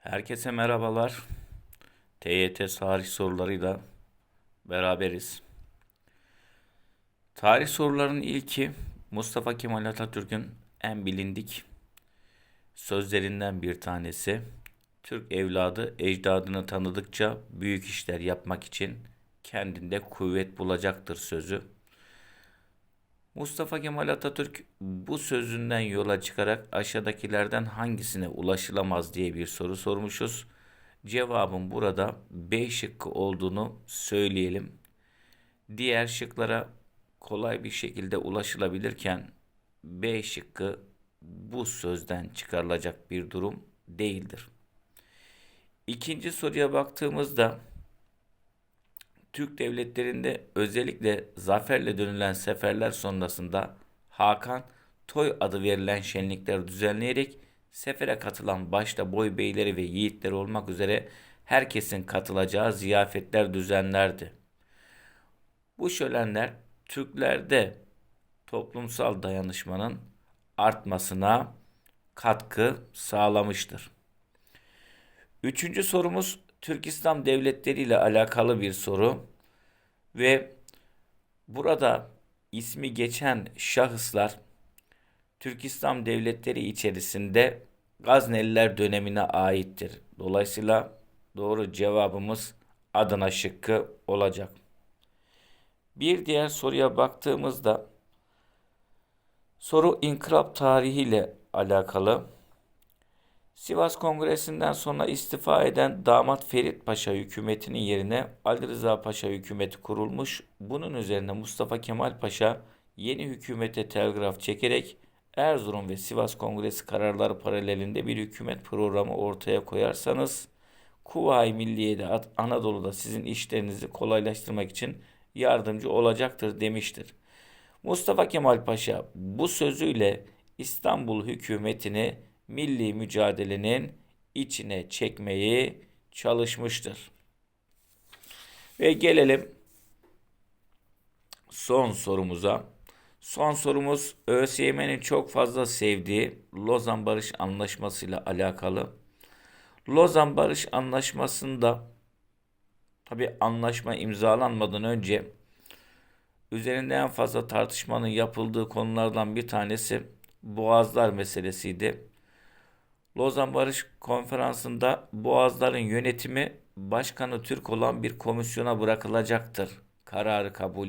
Herkese merhabalar. TYT tarih sorularıyla beraberiz. Tarih sorularının ilki Mustafa Kemal Atatürk'ün en bilindik sözlerinden bir tanesi. Türk evladı ecdadını tanıdıkça büyük işler yapmak için kendinde kuvvet bulacaktır sözü. Mustafa Kemal Atatürk bu sözünden yola çıkarak aşağıdakilerden hangisine ulaşılamaz diye bir soru sormuşuz. Cevabın burada B şıkkı olduğunu söyleyelim. Diğer şıklara kolay bir şekilde ulaşılabilirken B şıkkı bu sözden çıkarılacak bir durum değildir. İkinci soruya baktığımızda Türk devletlerinde özellikle zaferle dönülen seferler sonrasında Hakan Toy adı verilen şenlikler düzenleyerek sefere katılan başta boy beyleri ve yiğitleri olmak üzere herkesin katılacağı ziyafetler düzenlerdi. Bu şölenler Türklerde toplumsal dayanışmanın artmasına katkı sağlamıştır. Üçüncü sorumuz Türk İslam devletleri ile alakalı bir soru ve burada ismi geçen şahıslar Türk İslam devletleri içerisinde Gazneliler dönemine aittir. Dolayısıyla doğru cevabımız Adana şıkkı olacak. Bir diğer soruya baktığımızda soru inkılap tarihiyle alakalı. Sivas Kongresi'nden sonra istifa eden damat Ferit Paşa hükümetinin yerine Ali Rıza Paşa hükümeti kurulmuş. Bunun üzerine Mustafa Kemal Paşa yeni hükümete telgraf çekerek Erzurum ve Sivas Kongresi kararları paralelinde bir hükümet programı ortaya koyarsanız Kuvayi Milliye'de Anadolu'da sizin işlerinizi kolaylaştırmak için yardımcı olacaktır demiştir. Mustafa Kemal Paşa bu sözüyle İstanbul hükümetini milli mücadelenin içine çekmeyi çalışmıştır. Ve gelelim son sorumuza. Son sorumuz ÖSYM'nin çok fazla sevdiği Lozan Barış Anlaşması ile alakalı. Lozan Barış Anlaşması'nda tabi anlaşma imzalanmadan önce üzerinde en fazla tartışmanın yapıldığı konulardan bir tanesi Boğazlar meselesiydi. Lozan Barış Konferansı'nda Boğazların yönetimi Başkanı Türk olan bir komisyona bırakılacaktır. Kararı kabul